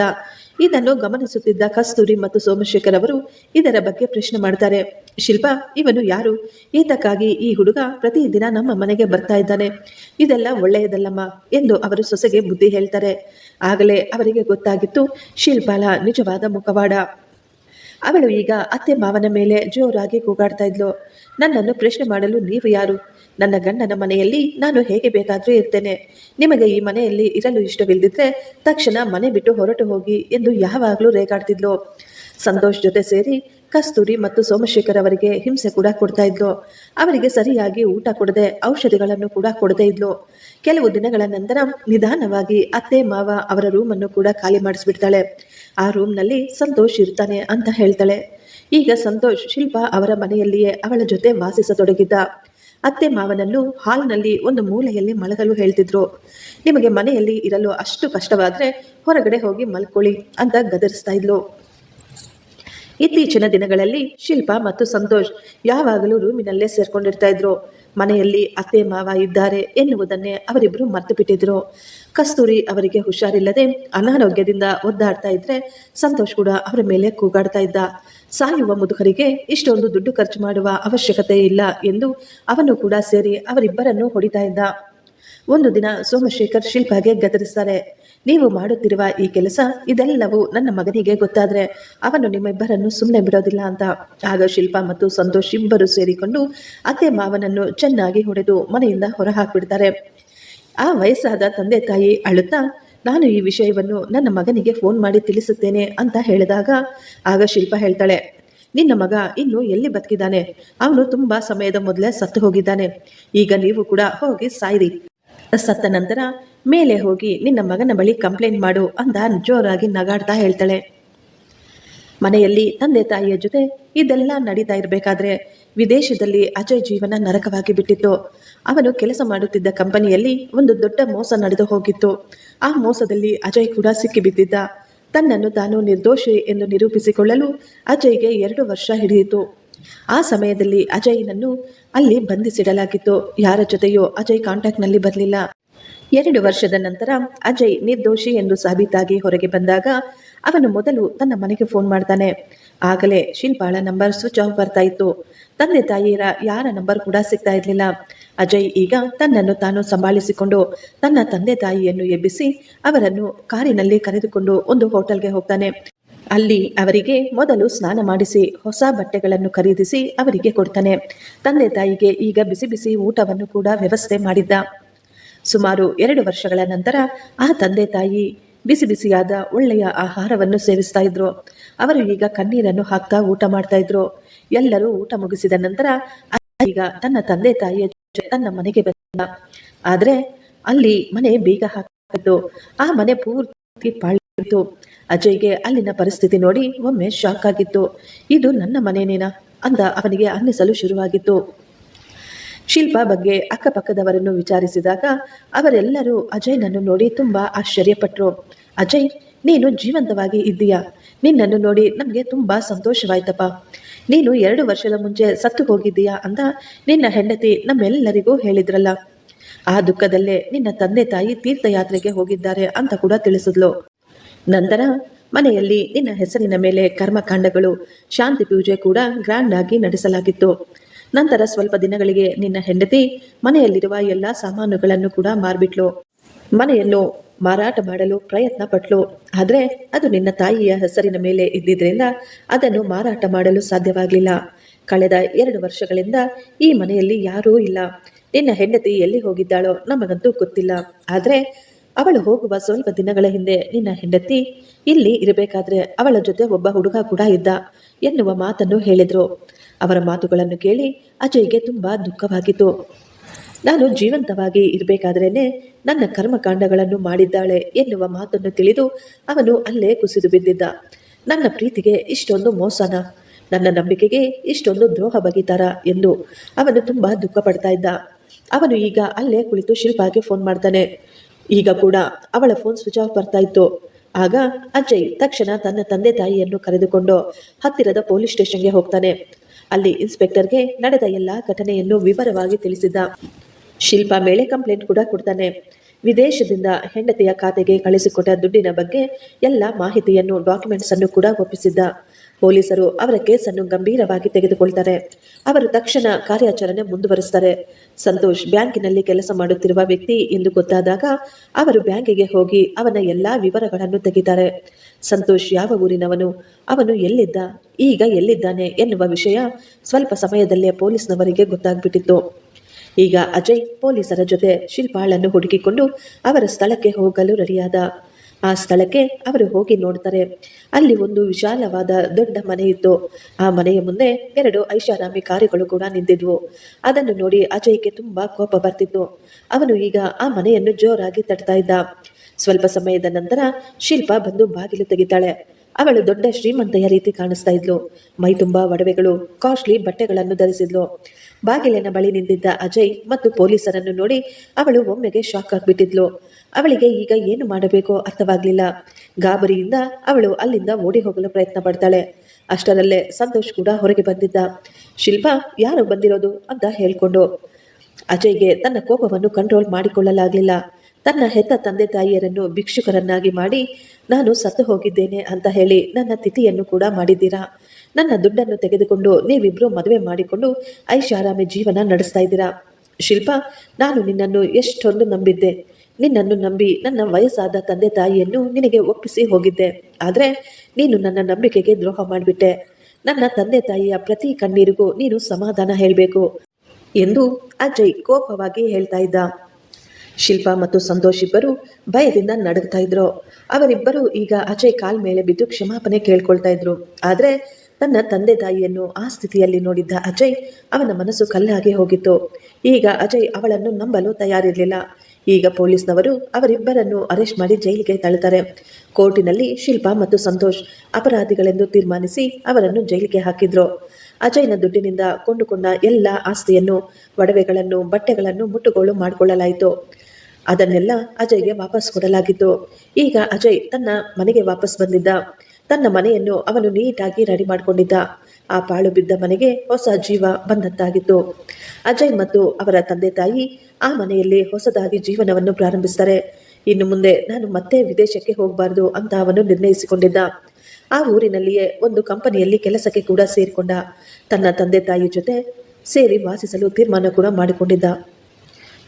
ಇದನ್ನು ಗಮನಿಸುತ್ತಿದ್ದ ಕಸ್ತೂರಿ ಮತ್ತು ಸೋಮಶೇಖರ್ ಅವರು ಇದರ ಬಗ್ಗೆ ಪ್ರಶ್ನೆ ಮಾಡ್ತಾರೆ. ಶಿಲ್ಪಾ, ಇವನು ಯಾರು? ಈತಕ್ಕಾಗಿ ಈ ಹುಡುಗ ಪ್ರತಿದಿನ ನಮ್ಮ ಮನೆಗೆ ಬರ್ತಾ ಇದ್ದಾನೆ. ಇದೆಲ್ಲ ಒಳ್ಳೆಯದಲ್ಲಮ್ಮ ಎಂದು ಅವರು ಸೊಸೆಗೆ ಬುದ್ಧಿ ಹೇಳ್ತಾರೆ. ಆಗಲೇ ಅವರಿಗೆ ಗೊತ್ತಾಗಿತ್ತು, ಶಿಲ್ಪಾಲ ನಿಜವಾದ ಮುಖವಾಡ. ಅವಳು ಈಗ ಅತ್ತೆ ಮಾವನ ಮೇಲೆ ಜೋರಾಗಿ ಕೂಗಾಡ್ತಾ ಇದ್ಲು. ನನ್ನನ್ನು ಪ್ರಶ್ನೆ ಮಾಡಲು ನೀವು ಯಾರು? ನನ್ನ ಗಂಡನ ಮನೆಯಲ್ಲಿ ನಾನು ಹೇಗೆ ಬೇಕಾದರೂ ಇರ್ತೇನೆ. ನಿಮಗೆ ಈ ಮನೆಯಲ್ಲಿ ಇರಲು ಇಷ್ಟವಿಲ್ಲದಿದ್ದರೆ ತಕ್ಷಣ ಮನೆ ಬಿಟ್ಟು ಹೊರಟು ಹೋಗಿ ಎಂದು ಯಾವಾಗಲೂ ರೇಗಾಡ್ತಿದ್ಲು. ಸಂತೋಷ್ ಜೊತೆ ಸೇರಿ ಕಸ್ತೂರಿ ಮತ್ತು ಸೋಮಶೇಖರ್ ಅವರಿಗೆ ಹಿಂಸೆ ಕೂಡ ಕೊಡ್ತಾ ಇದ್ಲು. ಅವರಿಗೆ ಸರಿಯಾಗಿ ಊಟ ಕೊಡದೆ ಔಷಧಿಗಳನ್ನು ಕೂಡ ಕೊಡದೇ ಇದ್ಲು. ಕೆಲವು ದಿನಗಳ ನಂತರ ನಿಧಾನವಾಗಿ ಅತ್ತೆ, ಮಾವ ಅವರ ರೂಮನ್ನು ಕೂಡ ಖಾಲಿ ಮಾಡಿಸ್ಬಿಡ್ತಾಳೆ. ಆ ರೂಮ್ನಲ್ಲಿ ಸಂತೋಷ್ ಇರ್ತಾನೆ ಅಂತ ಹೇಳ್ತಾಳೆ. ಈಗ ಸಂತೋಷ್, ಶಿಲ್ಪಾ ಅವರ ಮನೆಯಲ್ಲಿಯೇ ಅವಳ ಜೊತೆ ವಾಸಿಸತೊಡಗಿದ್ದ. ಅತ್ತೆ, ಮಾವನನ್ನು ಹಾಲ್ನಲ್ಲಿ ಒಂದು ಮೂಲೆಯಲ್ಲಿ ಮಲಗಲು ಹೇಳ್ತಿದ್ರು. ನಿಮಗೆ ಮನೆಯಲ್ಲಿ ಇರಲು ಅಷ್ಟು ಕಷ್ಟವಾದ್ರೆ ಹೊರಗಡೆ ಹೋಗಿ ಮಲ್ಕೊಳ್ಳಿ ಅಂತ ಗದರಿಸ್ತಾ ಇದ್ಲು. ಇತ್ತೀಚಿನ ದಿನಗಳಲ್ಲಿ ಶಿಲ್ಪಾ ಮತ್ತು ಸಂತೋಷ್ ಯಾವಾಗಲೂ ರೂಮಿನಲ್ಲೇ ಸೇರ್ಕೊಂಡಿರ್ತಾ ಇದ್ರು. ಮನೆಯಲ್ಲಿ ಅತ್ತೆ, ಮಾವ ಇದ್ದಾರೆ ಎನ್ನುವುದನ್ನೇ ಅವರಿಬ್ಬರು ಮರ್ತು ಬಿಟ್ಟಿದ್ರು ಕಸ್ತೂರಿ ಅವರಿಗೆ ಹುಷಾರಿಲ್ಲದೆ ಅನಾರೋಗ್ಯದಿಂದ ಒದ್ದಾಡ್ತಾ ಇದ್ರೆ ಸಂತೋಷ್ ಕೂಡ ಅವರ ಮೇಲೆ ಕೂಗಾಡ್ತಾ ಇದ್ದ. ಸಾಯುವ ಮುದುಕರಿಗೆ ಇಷ್ಟೊಂದು ದುಡ್ಡು ಖರ್ಚು ಮಾಡುವ ಅವಶ್ಯಕತೆ ಇಲ್ಲ ಎಂದು ಅವನು ಕೂಡ ಸೇರಿ ಅವರಿಬ್ಬರನ್ನು ಹೊಡಿತಾ ಇದ್ದ. ಒಂದು ದಿನ ಸೋಮಶೇಖರ್ ಶಿಲ್ಪಾಗೆ ಗದರಿಸ್ತಾರೆ. ನೀವು ಮಾಡುತ್ತಿರುವ ಈ ಕೆಲಸ ಇದೆಲ್ಲವೂ ನನ್ನ ಮಗನಿಗೆ ಗೊತ್ತಾದರೆ ಅವನು ನಿಮ್ಮಿಬ್ಬರನ್ನು ಸುಮ್ಮನೆ ಬಿಡೋದಿಲ್ಲ ಅಂತ. ಆಗ ಶಿಲ್ಪ ಮತ್ತು ಸಂತೋಷ್ ಇಬ್ಬರು ಸೇರಿಕೊಂಡು ಅತ್ತೆ ಮಾವನನ್ನು ಚೆನ್ನಾಗಿ ಹೊಡೆದು ಮನೆಯಿಂದ ಹೊರ ಹಾಕಿಬಿಡ್ತಾರೆ ಆ ವಯಸ್ಸಾದ ತಂದೆ ತಾಯಿ ಅಳುತ್ತಾ, ನಾನು ಈ ವಿಷಯವನ್ನು ನನ್ನ ಮಗನಿಗೆ ಫೋನ್ ಮಾಡಿ ತಿಳಿಸುತ್ತೇನೆ ಅಂತ ಹೇಳಿದಾಗ ಆಗ ಶಿಲ್ಪ ಹೇಳ್ತಾಳೆ, ನಿನ್ನ ಮಗ ಇನ್ನು ಎಲ್ಲಿ ಬದುಕಿದ್ದಾನೆ? ಅವನು ತುಂಬಾ ಸಮಯದ ಮೊದಲೇ ಸತ್ತು ಹೋಗಿದ್ದಾನೆ. ಈಗ ನೀವು ಕೂಡ ಹೋಗಿ ಸಾಯಿರಿ. ಸತ್ತ ನಂತರ ಮೇಲೆ ಹೋಗಿ ನಿನ್ನ ಮಗನ ಬಳಿ ಕಂಪ್ಲೇಂಟ್ ಮಾಡು ಅಂತ ಜೋರಾಗಿ ನಗಾಡ್ತಾ ಹೇಳ್ತಾಳೆ. ಮನೆಯಲ್ಲಿ ತಂದೆ ತಾಯಿಯ ಜೊತೆ ಇದೆಲ್ಲ ನಡೀತಾ ಇರಬೇಕಾದ್ರೆ ವಿದೇಶದಲ್ಲಿ ಅಜಯ್ ಜೀವನ ನರಕವಾಗಿ ಬಿಟ್ಟಿತ್ತು. ಅವನು ಕೆಲಸ ಮಾಡುತ್ತಿದ್ದ ಕಂಪನಿಯಲ್ಲಿ ಒಂದು ದೊಡ್ಡ ಮೋಸ ನಡೆದು ಹೋಗಿತ್ತು. ಆ ಮೋಸದಲ್ಲಿ ಅಜಯ್ ಕೂಡ ಸಿಕ್ಕಿಬಿದ್ದಿದ್ದ. ತನ್ನನ್ನು ತಾನು ನಿರ್ದೋಷಿ ಎಂದು ನಿರೂಪಿಸಿಕೊಳ್ಳಲು ಅಜಯ್ಗೆ ಎರಡು ವರ್ಷ ಹಿಡಿಯಿತು. ಆ ಸಮಯದಲ್ಲಿ ಅಜಯ್ನನ್ನು ಅಲ್ಲಿ ಬಂಧಿಸಿಡಲಾಗಿತ್ತು. ಯಾರ ಜೊತೆಯೂ ಅಜಯ್ ಕಾಂಟ್ಯಾಕ್ಟ್ನಲ್ಲಿ ಬರಲಿಲ್ಲ. ಎರಡು ವರ್ಷದ ನಂತರ ಅಜಯ್ ನಿರ್ದೋಷಿ ಎಂದು ಸಾಬೀತಾಗಿ ಹೊರಗೆ ಬಂದಾಗ ಅವನು ಮೊದಲು ತನ್ನ ಮನೆಗೆ ಫೋನ್ ಮಾಡ್ತಾನೆ. ಆಗಲೇ ಶಿಲ್ಪಾಳ ನಂಬರ್ ಸ್ವಿಚ್ ಆಫ್ ಬರ್ತಾ ಇತ್ತು. ತಂದೆ ತಾಯಿಯರ ಯಾರ ನಂಬರ್ ಕೂಡ ಸಿಗ್ತಾ ಇರಲಿಲ್ಲ. ಅಜಯ್ ಈಗ ತನ್ನನ್ನು ತಾನು ಸಂಭಾಳಿಸಿಕೊಂಡು ತನ್ನ ತಂದೆ ತಾಯಿಯನ್ನು ಎಬ್ಬಿಸಿ ಅವರನ್ನು ಕಾರಿನಲ್ಲಿ ಕರೆದುಕೊಂಡು ಒಂದು ಹೋಟೆಲ್ಗೆ ಹೋಗ್ತಾನೆ. ಅಲ್ಲಿ ಅವರಿಗೆ ಮೊದಲು ಸ್ನಾನ ಮಾಡಿಸಿ, ಹೊಸ ಬಟ್ಟೆಗಳನ್ನು ಖರೀದಿಸಿ ಅವರಿಗೆ ಕೊಡ್ತಾನೆ. ತಂದೆ ತಾಯಿಗೆ ಈಗ ಬಿಸಿ ಬಿಸಿ ಊಟವನ್ನು ಕೂಡ ವ್ಯವಸ್ಥೆ ಮಾಡಿದ್ದ. ಸುಮಾರು ಎರಡು ವರ್ಷಗಳ ನಂತರ ಆ ತಂದೆ ತಾಯಿ ಬಿಸಿ ಬಿಸಿಯಾದ ಒಳ್ಳೆಯ ಆಹಾರವನ್ನು ಸೇವಿಸ್ತಾ ಇದ್ರು. ಅವರು ಈಗ ಕಣ್ಣೀರನ್ನು ಹಾಕ್ತಾ ಊಟ ಮಾಡ್ತಾ ಇದ್ರು. ಎಲ್ಲರೂ ಊಟ ಮುಗಿಸಿದ ನಂತರ ಈಗ ತನ್ನ ತಂದೆ ತಾಯಿಯ ತನ್ನ ಮನೆಗೆ ಬಂದ. ಆದ್ರೆ ಅಲ್ಲಿ ಮನೆ ಬೀಗ ಹಾಕಿತ್ತು ಆ ಮನೆ ಪೂರ್ತಿ ಪಾಳಿತ್ತು ಅಜಯ್ಗೆ ಅಲ್ಲಿನ ಪರಿಸ್ಥಿತಿ ನೋಡಿ ಒಮ್ಮೆ ಶಾಕ್ ಆಗಿತ್ತು. ಇದು ನನ್ನ ಮನೆನೇನಾ ಅಂತ ಅವನಿಗೆ ಅನ್ನಿಸಲು ಶುರುವಾಗಿತ್ತು. ಶಿಲ್ಪಾ ಬಗ್ಗೆ ಅಕ್ಕಪಕ್ಕದವರನ್ನು ವಿಚಾರಿಸಿದಾಗ, ಅವರೆಲ್ಲರೂ ಅಜಯ್ನನ್ನು ನೋಡಿ ತುಂಬ ಆಶ್ಚರ್ಯಪಟ್ಟರು ಅಜಯ್, ನೀನು ಜೀವಂತವಾಗಿ ಇದ್ದೀಯಾ? ನಿನ್ನನ್ನು ನೋಡಿ ನಮಗೆ ತುಂಬ ಸಂತೋಷವಾಯ್ತಪ್ಪ. ನೀನು ಎರಡು ವರ್ಷದ ಮುಂಚೆ ಸತ್ತು ಹೋಗಿದ್ದೀಯಾ ಅಂತ ನಿನ್ನ ಹೆಂಡತಿ ನಮ್ಮೆಲ್ಲರಿಗೂ ಹೇಳಿದ್ರಲ್ಲ. ಆ ದುಃಖದಲ್ಲೇ ನಿನ್ನ ತಂದೆ ತಾಯಿ ತೀರ್ಥಯಾತ್ರೆಗೆ ಹೋಗಿದ್ದಾರೆ ಅಂತ ಕೂಡ ತಿಳಿಸಿದ್ಲು. ನಂತರ ಮನೆಯಲ್ಲಿ ನಿನ್ನ ಹೆಸರಿನ ಮೇಲೆ ಕರ್ಮಕಾಂಡಗಳು, ಶಾಂತಿ ಪೂಜೆ ಕೂಡ ಗ್ರ್ಯಾಂಡ್ ಆಗಿ ನಡೆಸಲಾಗಿತ್ತು. ನಂತರ ಸ್ವಲ್ಪ ದಿನಗಳಿಗೆ ನಿನ್ನ ಹೆಂಡತಿ ಮನೆಯಲ್ಲಿರುವ ಎಲ್ಲ ಸಾಮಾನುಗಳನ್ನು ಕೂಡ ಮಾರ್ಬಿಟ್ಲು. ಮನೆಯನ್ನು ಮಾರಾಟ ಮಾಡಲು ಪ್ರಯತ್ನ ಪಟ್ಲು. ಆದರೆ ಅದು ನಿನ್ನ ತಾಯಿಯ ಹೆಸರಿನ ಮೇಲೆ ಇದ್ದಿದ್ರಿಂದ ಅದನ್ನು ಮಾರಾಟ ಮಾಡಲು ಸಾಧ್ಯವಾಗಲಿಲ್ಲ. ಕಳೆದ ಎರಡು ವರ್ಷಗಳಿಂದ ಈ ಮನೆಯಲ್ಲಿ ಯಾರೂ ಇಲ್ಲ. ನಿನ್ನ ಹೆಂಡತಿ ಎಲ್ಲಿ ಹೋಗಿದ್ದಾಳೋ ನಮಗಂತೂ ಗೊತ್ತಿಲ್ಲ. ಆದರೆ ಅವಳು ಹೋಗುವ ಸ್ವಲ್ಪ ದಿನಗಳ ಹಿಂದೆ ನಿನ್ನ ಹೆಂಡತಿ ಇಲ್ಲಿ ಇರಬೇಕಾದ್ರೆ ಅವಳ ಜೊತೆ ಒಬ್ಬ ಹುಡುಗ ಕೂಡ ಇದ್ದ ಎನ್ನುವ ಮಾತನ್ನು ಹೇಳಿದ್ರು. ಅವರ ಮಾತುಗಳನ್ನು ಕೇಳಿ ಅಜಯ್ಗೆ ತುಂಬ ದುಃಖವಾಗಿತ್ತು. ನಾನು ಜೀವಂತವಾಗಿ ಇರಬೇಕಾದ್ರೇನೆ ನನ್ನ ಕರ್ಮಕಾಂಡಗಳನ್ನು ಮಾಡಿದ್ದಾಳೆ ಎನ್ನುವ ಮಾತನ್ನು ತಿಳಿದು ಅವನು ಅಲ್ಲೇ ಕುಸಿದು ಬಿದ್ದಿದ್ದ. ನನ್ನ ಪ್ರೀತಿಗೆ ಇಷ್ಟೊಂದು ಮೋಸನ, ನನ್ನ ನಂಬಿಕೆಗೆ ಇಷ್ಟೊಂದು ದ್ರೋಹ ಬಗೆತಾರ ಎಂದು ಅವನು ತುಂಬ ದುಃಖ ಪಡ್ತಾ ಇದ್ದ. ಅವನು ಈಗ ಅಲ್ಲೇ ಕುಳಿತು ಶಿಲ್ಪಾಗೆ ಫೋನ್ ಮಾಡ್ತಾನೆ. ಈಗ ಕೂಡ ಅವಳ ಫೋನ್ ಸ್ವಿಚ್ ಆಫ್ ಬರ್ತಾ ಇತ್ತು. ಆಗ ಅಜಯ್ ತಕ್ಷಣ ತನ್ನ ತಂದೆ ತಾಯಿಯನ್ನು ಕರೆದುಕೊಂಡು ಹತ್ತಿರದ ಪೊಲೀಸ್ ಸ್ಟೇಷನ್ಗೆ ಹೋಗ್ತಾನೆ. ಅಲ್ಲಿ ಇನ್ಸ್ಪೆಕ್ಟರ್ಗೆ ನಡೆದ ಎಲ್ಲ ಘಟನೆಯನ್ನು ವಿವರವಾಗಿ ತಿಳಿಸಿದ್ದ ಶಿಲ್ಪಾ ಮೇಲೆ ಕಂಪ್ಲೇಂಟ್ ಕೂಡ ಕೊಡ್ತಾನೆ. ವಿದೇಶದಿಂದ ಹೆಂಡತಿಯ ಖಾತೆಗೆ ಕಳಿಸಿಕೊಟ್ಟ ದುಡ್ಡಿನ ಬಗ್ಗೆ ಎಲ್ಲ ಮಾಹಿತಿಯನ್ನು ಡಾಕ್ಯುಮೆಂಟ್ಸ್ ಅನ್ನು ಕೂಡ ಒಪ್ಪಿಸಿದ್ದ. ಪೊಲೀಸರು ಅವರ ಕೇಸನ್ನು ಗಂಭೀರವಾಗಿ ತೆಗೆದುಕೊಳ್ತಾರೆ. ಅವರು ತಕ್ಷಣ ಕಾರ್ಯಾಚರಣೆ ಮುಂದುವರಿಸ್ತಾರೆ. ಸಂತೋಷ್ ಬ್ಯಾಂಕಿನಲ್ಲಿ ಕೆಲಸ ಮಾಡುತ್ತಿರುವ ವ್ಯಕ್ತಿ ಎಂದು ಗೊತ್ತಾದಾಗ ಅವರು ಬ್ಯಾಂಕಿಗೆ ಹೋಗಿ ಅವನ ಎಲ್ಲಾ ವಿವರಗಳನ್ನು ತೆಗಿತಾರೆ. ಸಂತೋಷ್ ಯಾವ ಊರಿನವನು? ಅವನು ಎಲ್ಲಿದ್ದ? ಈಗ ಎಲ್ಲಿದ್ದಾನೆ ಎನ್ನುವ ವಿಷಯ ಸ್ವಲ್ಪ ಸಮಯದಲ್ಲೇ ಪೊಲೀಸ್ನವರಿಗೆ ಗೊತ್ತಾಗ್ಬಿಟ್ಟಿತ್ತು. ಈಗ ಅಜಯ್ ಪೊಲೀಸರ ಜೊತೆ ಶಿಲ್ಪಾಳನ್ನು ಹುಡುಕಿಕೊಂಡು ಅವರ ಸ್ಥಳಕ್ಕೆ ಹೋಗಲು ರೆಡಿಯಾದ. ಆ ಸ್ಥಳಕ್ಕೆ ಅವರು ಹೋಗಿ ನೋಡ್ತಾರೆ. ಅಲ್ಲಿ ಒಂದು ವಿಶಾಲವಾದ ದೊಡ್ಡ ಮನೆ ಇತ್ತು. ಆ ಮನೆಯ ಮುಂದೆ ಎರಡು ಐಷಾರಾಮಿ ಕಾರುಗಳು ಕೂಡ ನಿಂತಿದ್ವು. ಅದನ್ನು ನೋಡಿ ಅಜಯ್ಗೆ ತುಂಬಾ ಕೋಪ ಬರ್ತಿತ್ತು. ಅವನು ಈಗ ಆ ಮನೆಯನ್ನು ಜೋರಾಗಿ ತಟ್ತಾ ಇದ್ದ. ಸ್ವಲ್ಪ ಸಮಯದ ನಂತರ ಶಿಲ್ಪ ಬಂದು ಬಾಗಿಲು ತೆಗಿತಾಳೆ. ಅವಳು ದೊಡ್ಡ ಶ್ರೀಮಂತೆಯ ರೀತಿ ಕಾಣಿಸ್ತಾ ಇದ್ಲು. ಮೈ ತುಂಬಾ ಒಡವೆಗಳು, ಕಾಸ್ಟ್ಲಿ ಬಟ್ಟೆಗಳನ್ನು ಧರಿಸಿದ್ಲು. ಬಾಗಿಲಿನ ಬಳಿ ನಿಂತಿದ್ದ ಅಜಯ್ ಮತ್ತು ಪೊಲೀಸರನ್ನು ನೋಡಿ ಅವಳು ಒಮ್ಮೆಗೆ ಶಾಕ್ ಆಗಿಬಿಟ್ಟಿದ್ಲು. ಅವಳಿಗೆ ಈಗ ಏನು ಮಾಡಬೇಕೋ ಅರ್ಥವಾಗ್ಲಿಲ್ಲ. ಗಾಬರಿಯಿಂದ ಅವಳು ಅಲ್ಲಿಂದ ಓಡಿ ಹೋಗಲು ಪ್ರಯತ್ನ ಪಡ್ತಾಳೆ. ಅಷ್ಟರಲ್ಲೇ ಸಂತೋಷ್ ಕೂಡ ಹೊರಗೆ ಬಂದಿದ್ದ. ಶಿಲ್ಪ, ಯಾರು ಬಂದಿರೋದು ಅಂತ ಹೇಳ್ಕೊಂಡು ಅಜಯ್ಗೆ ತನ್ನ ಕೋಪವನ್ನು ಕಂಟ್ರೋಲ್ ಮಾಡಿಕೊಳ್ಳಲಾಗಲಿಲ್ಲ. ತನ್ನ ಹೆತ್ತ ತಂದೆ ತಾಯಿಯರನ್ನು ಭಿಕ್ಷುಕರನ್ನಾಗಿ ಮಾಡಿ, ನಾನು ಸತ್ತು ಹೋಗಿದ್ದೇನೆ ಅಂತ ಹೇಳಿ ನನ್ನ ತಿಥಿಯನ್ನು ಕೂಡ ಮಾಡಿದ್ದೀರಾ? ನನ್ನ ದುಡ್ಡನ್ನು ತೆಗೆದುಕೊಂಡು ನೀವಿಬ್ಬರೂ ಮದುವೆ ಮಾಡಿಕೊಂಡು ಐಷಾರಾಮಿ ಜೀವನ ನಡೆಸ್ತಾ ಇದ್ದೀರಾ? ಶಿಲ್ಪ, ನಾನು ನಿನ್ನನ್ನು ಎಷ್ಟೊಂದು ನಂಬಿದ್ದೆ. ನಿನ್ನನ್ನು ನಂಬಿ ನನ್ನ ವಯಸ್ಸಾದ ತಂದೆ ತಾಯಿಯನ್ನು ನಿನಗೆ ಒಪ್ಪಿಸಿ ಹೋಗಿದ್ದೆ. ಆದರೆ ನೀನು ನನ್ನ ನಂಬಿಕೆಗೆ ದ್ರೋಹ ಮಾಡಿಬಿಟ್ಟೆ. ನನ್ನ ತಂದೆ ತಾಯಿಯ ಪ್ರತಿ ಕಣ್ಣೀರಿಗೂ ನೀನು ಸಮಾಧಾನ ಹೇಳಬೇಕು ಎಂದು ಅಜಯ್ ಕೋಪವಾಗಿ ಹೇಳ್ತಾ ಇದ್ದ. ಶಿಲ್ಪಾ ಮತ್ತು ಸಂತೋಷ್ ಇಬ್ಬರು ಭಯದಿಂದ ನಡುಗ್ತಾ ಇದ್ರು. ಅವರಿಬ್ಬರು ಈಗ ಅಜಯ್ ಕಾಲ್ ಮೇಲೆ ಬಿದ್ದು ಕ್ಷಮಾಪಣೆ ಕೇಳ್ಕೊಳ್ತಾ ಇದ್ರು. ಆದರೆ ತನ್ನ ತಂದೆ ತಾಯಿಯನ್ನು ಆ ಸ್ಥಿತಿಯಲ್ಲಿ ನೋಡಿದ್ದ ಅಜಯ್ ಅವನ ಮನಸ್ಸು ಕಲ್ಲಾಗಿ ಹೋಗಿತ್ತು. ಈಗ ಅಜಯ್ ಅವಳನ್ನು ನಂಬಲು ತಯಾರಿರಲಿಲ್ಲ. ಈಗ ಪೊಲೀಸ್ನವರು ಅವರಿಬ್ಬರನ್ನು ಅರೆಸ್ಟ್ ಮಾಡಿ ಜೈಲಿಗೆ ತಳ್ಳುತ್ತಾರೆ ಕೋರ್ಟಿನಲ್ಲಿ ಶಿಲ್ಪಾ ಮತ್ತು ಸಂತೋಷ್ ಅಪರಾಧಿಗಳೆಂದು ತೀರ್ಮಾನಿಸಿ ಅವರನ್ನು ಜೈಲಿಗೆ ಹಾಕಿದ್ರು. ಅಜಯ್ನ ದುಡ್ಡಿನಿಂದ ಕೊಂಡುಕೊಂಡ ಎಲ್ಲ ಆಸ್ತಿಯನ್ನು, ಒಡವೆಗಳನ್ನು, ಬಟ್ಟೆಗಳನ್ನು ಮುಟ್ಟುಗೋಲು ಮಾಡಿಕೊಳ್ಳಲಾಯಿತು. ಅದನ್ನೆಲ್ಲ ಅಜಯ್ಗೆ ವಾಪಸ್ ಕೊಡಲಾಗಿತ್ತು. ಈಗ ಅಜಯ್ ತನ್ನ ಮನೆಗೆ ವಾಪಸ್ ಬಂದಿದ್ದ. ತನ್ನ ಮನೆಯನ್ನು ಅವನು ನೀಟಾಗಿ ರೆಡಿ ಮಾಡಿಕೊಂಡಿದ್ದ. ಆ ಪಾಳು ಬಿದ್ದ ಮನೆಗೆ ಹೊಸ ಜೀವ ಬಂದಂತಾಗಿತ್ತು. ಅಜಯ್ ಮತ್ತು ಅವರ ತಂದೆ ತಾಯಿ ಆ ಮನೆಯಲ್ಲಿ ಹೊಸದಾಗಿ ಜೀವನವನ್ನು ಪ್ರಾರಂಭಿಸ್ತಾರೆ. ಇನ್ನು ಮುಂದೆ ನಾನು ಮತ್ತೆ ವಿದೇಶಕ್ಕೆ ಹೋಗಬಾರ್ದು ಅಂತ ಅವನು ನಿರ್ಣಯಿಸಿಕೊಂಡಿದ್ದ. ಆ ಊರಿನಲ್ಲಿಯೇ ಒಂದು ಕಂಪನಿಯಲ್ಲಿ ಕೆಲಸಕ್ಕೆ ಕೂಡ ಸೇರಿಕೊಂಡ. ತನ್ನ ತಂದೆ ತಾಯಿ ಜೊತೆ ಸೇರಿ ವಾಸಿಸಲು ತೀರ್ಮಾನ ಕೂಡ ಮಾಡಿಕೊಂಡಿದ್ದ.